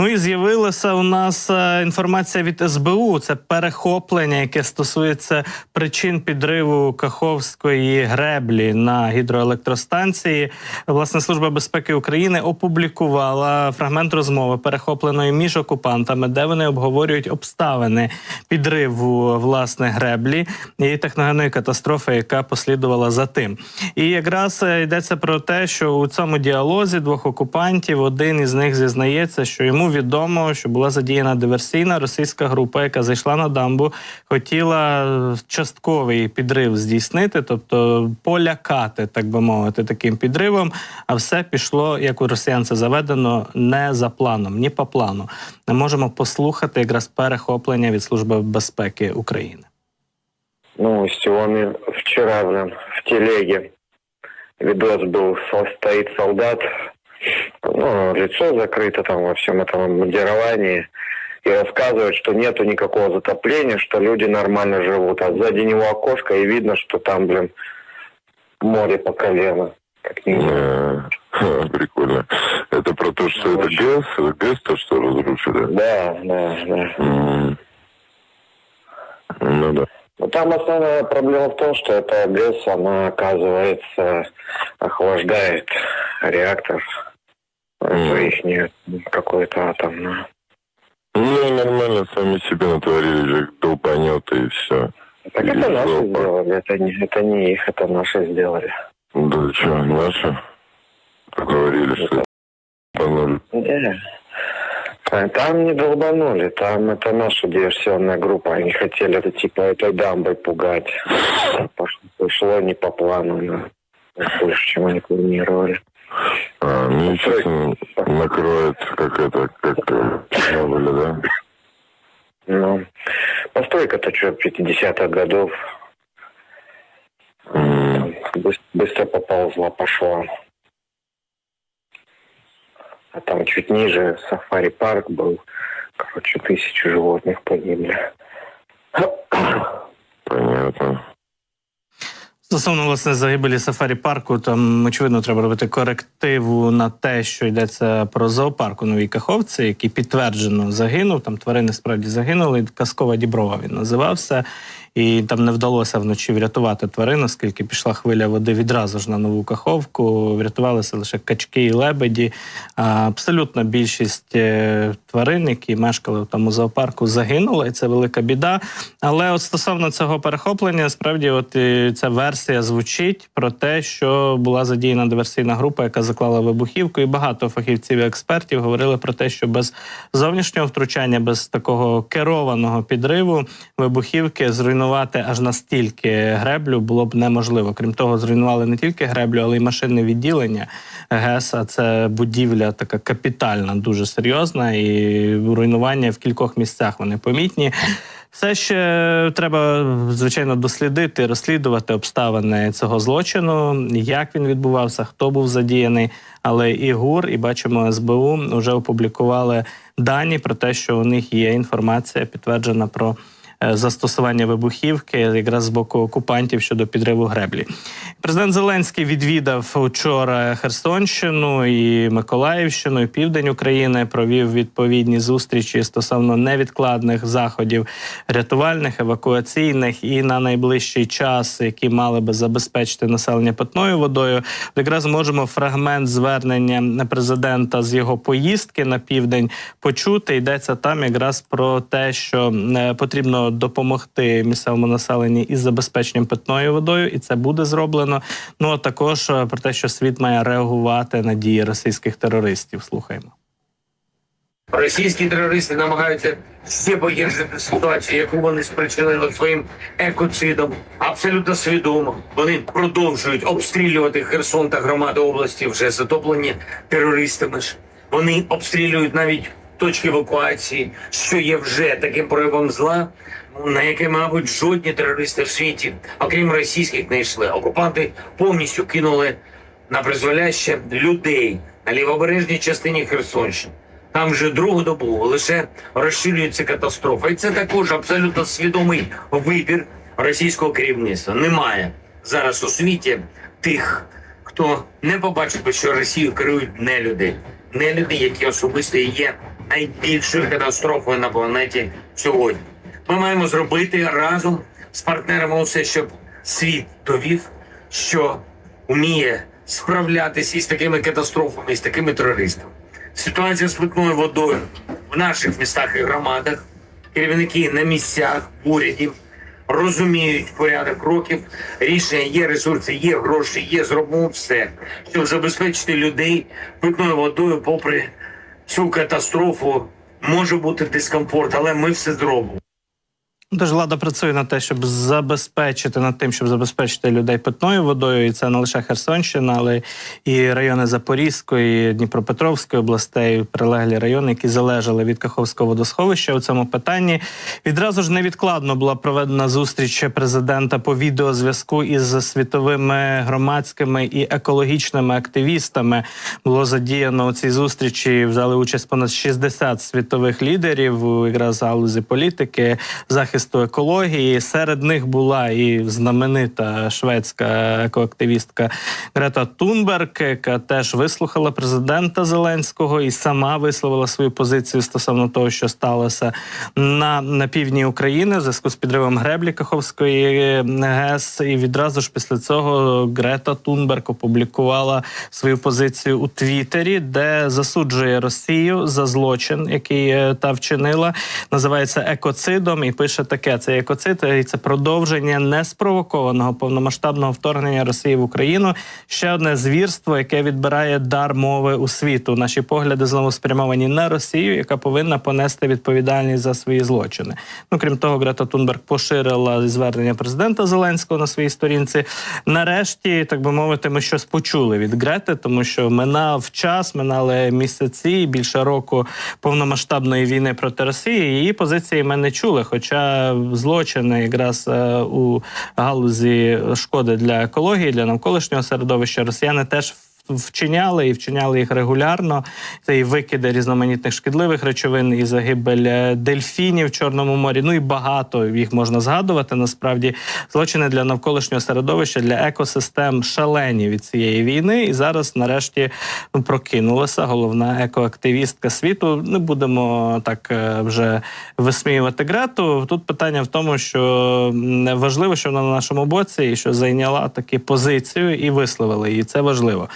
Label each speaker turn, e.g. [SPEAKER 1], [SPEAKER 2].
[SPEAKER 1] Ну і з'явилася у нас е, інформація від СБУ. Це перехоплення, яке стосується причин підриву Каховської греблі на гідроелектростанції. Власне, служба безпеки України опублікувала фрагмент розмови перехопленої між окупантами, де вони обговорюють обставини підриву власне греблі і техногенної катастрофи, яка послідувала за тим. І якраз е, йдеться про те, що у цьому діалозі двох окупантів один із них зізнається, що йому відомо, що була задіяна диверсійна російська група, яка зайшла на дамбу, хотіла частковий підрив здійснити, тобто полякати, так би мовити, таким підривом. А все пішло, як у росіян це заведено, не за планом, ні по плану. Ми можемо послухати якраз перехоплення від Служби безпеки України.
[SPEAKER 2] Ну, сегодня, вчера, блин, в телеге видос был, со- солдат, ну, лицо закрыто там во всем этом обмундировании, и рассказывает, что нету никакого затопления, что люди нормально живут, а сзади него окошко, и видно, что там, блин, море по колено. Как
[SPEAKER 3] ха, Прикольно. Это про то, что это
[SPEAKER 2] Очень.
[SPEAKER 3] ГЭС? Это ГЭС то, что разрушили?
[SPEAKER 2] Да, да, да.
[SPEAKER 3] Ну да.
[SPEAKER 2] Но там основная проблема в том, что эта ГЭС, она, оказывается, охлаждает реактор. Это
[SPEAKER 3] Мгм.
[SPEAKER 2] их не какой-то атомный.
[SPEAKER 3] Ну, нормально, сами себе натворили же долбанеты и все.
[SPEAKER 2] Так это
[SPEAKER 3] Или
[SPEAKER 2] наши
[SPEAKER 3] жопа.
[SPEAKER 2] сделали, это не, это не их, это наши сделали.
[SPEAKER 3] Да что, наши? Говорили, что долбанули.
[SPEAKER 2] Не. Там не долбанули, там это наша диверсионная группа, они хотели это типа этой дамбой пугать. Пош- Пошло не по плану, но больше, чем они планировали.
[SPEAKER 3] А, ну, естественно, накроет, как это, как Чернобыль, да?
[SPEAKER 2] Ну, постройка-то что, 50-х годов. Быс- быстро поползла, пошла. А там чуть ниже сафари-парк был. Короче, тысячи животных погибли.
[SPEAKER 3] Понятно.
[SPEAKER 1] Стосовно власне загибелі сафарі парку, там очевидно треба робити корективу на те, що йдеться про зоопарк у Новій Каховці, який підтверджено загинув. Там тварини справді загинули. Казкова Діброва він називався. І там не вдалося вночі врятувати тварин, оскільки пішла хвиля води відразу ж на нову каховку. Врятувалися лише качки і лебеді. А абсолютна більшість е, тварин, які мешкали в тому зоопарку, загинула, і це велика біда. Але от стосовно цього перехоплення, справді, от е, ця версія звучить про те, що була задіяна диверсійна група, яка заклала вибухівку, і багато фахівців і експертів говорили про те, що без зовнішнього втручання, без такого керованого підриву вибухівки зруйнувати аж настільки греблю було б неможливо. Крім того, зруйнували не тільки греблю, але й машинне відділення ГЕС. А це будівля така капітальна, дуже серйозна, і руйнування в кількох місцях вони помітні. Все ще треба звичайно дослідити, розслідувати обставини цього злочину, як він відбувався, хто був задіяний. Але і ГУР, і бачимо СБУ вже опублікували дані про те, що у них є інформація підтверджена про. Е, Застосування вибухівки якраз з боку окупантів щодо підриву греблі. Президент Зеленський відвідав учора Херсонщину і Миколаївщину, і південь України. Провів відповідні зустрічі стосовно невідкладних заходів рятувальних, евакуаційних і на найближчий час, які мали би забезпечити населення питною водою. Якраз можемо фрагмент звернення президента з його поїздки на південь почути. Йдеться там якраз про те, що е, потрібно допомогти місцевому населенню із забезпеченням питною водою, і це буде зроблено. Ну а також е, про те, що світ має реагувати на дії російських терористів. Слухаємо.
[SPEAKER 4] Російські терористи намагаються ще погіршити ситуацію, яку вони спричинили своїм екоцидом. Абсолютно свідомо вони продовжують обстрілювати Херсон та громади області, вже затоплені терористами. Вони обстрілюють навіть точки евакуації, що є вже таким проявом зла, на яке, мабуть, жодні терористи в світі, окрім російських, не йшли. Окупанти повністю кинули на призволяще людей на лівобережній частині Херсонщини. Там вже другу добу лише розширюється катастрофа. І це також абсолютно свідомий вибір російського керівництва. Немає зараз у світі тих, хто не побачив що Росію керують нелюди. Нелюди, які особисто є найбільшою катастрофою на планеті сьогодні. Ми маємо зробити разом з партнерами усе, щоб світ довів, що вміє справлятися із такими катастрофами, із такими терористами. Ситуація з питною водою в наших містах і громадах, керівники на місцях, урядів розуміють порядок кроків, рішення є, ресурси, є гроші, є, зробимо все, щоб забезпечити людей питною водою, попри цю катастрофу. Може бути дискомфорт, але ми все зробимо.
[SPEAKER 1] Тож влада працює на те, щоб забезпечити над тим, щоб забезпечити людей питною водою, і це не лише Херсонщина, але і райони Запорізької, Дніпропетровської областей, прилеглі райони, які залежали від Каховського водосховища у цьому питанні. Відразу ж невідкладно була проведена зустріч президента по відеозв'язку із світовими громадськими і екологічними активістами. Було задіяно у цій зустрічі. Взяли участь понад 60 світових лідерів у якраз галузі політики, захисту екології. Серед них була і знаменита шведська екоактивістка Грета Тунберг, яка теж вислухала президента Зеленського і сама висловила свою позицію стосовно того, що сталося на, на півдні України в зв'язку з підривом греблі Каховської ГЕС. І відразу ж після цього Грета Тунберг опублікувала свою позицію у Твіттері, де засуджує Росію за злочин, який е, та вчинила. Називається екоцидом і пише таке: це екоцид, і це продовження неспровокованого повномасштабного вторгнення Росії в Україну. Ще одне звірство, яке відбирає дар мови у світу. Наші погляди знову спрямовані на Росію, яка повинна понести відповідальність за свої злочини. Ну крім того, Грета Тунберг поширила звернення президента Зеленського на своїй сторінці. Нарешті, так би мовити, ми щось почули від Грети, тому що минав час, минали місяці, більше року повномасштабної війни проти Росії. Її позиції ми не чули. Хоча злочини якраз е, у галузі шкоди для екології, для навколишнього середовища. Росіяни теж вчиняли і вчиняли їх регулярно. Це і викиди різноманітних шкідливих речовин, і загибель е, дельфінів в Чорному морі. Ну і багато їх можна згадувати. Насправді злочини для навколишнього середовища, для екосистем шалені від цієї війни. І зараз, нарешті, ну, прокинулася головна екоактивістка світу. Не будемо так е, вже висміювати Грету. Тут питання в тому, що важливо, що вона на нашому боці і що зайняла таку позицію і висловила її. Це важливо.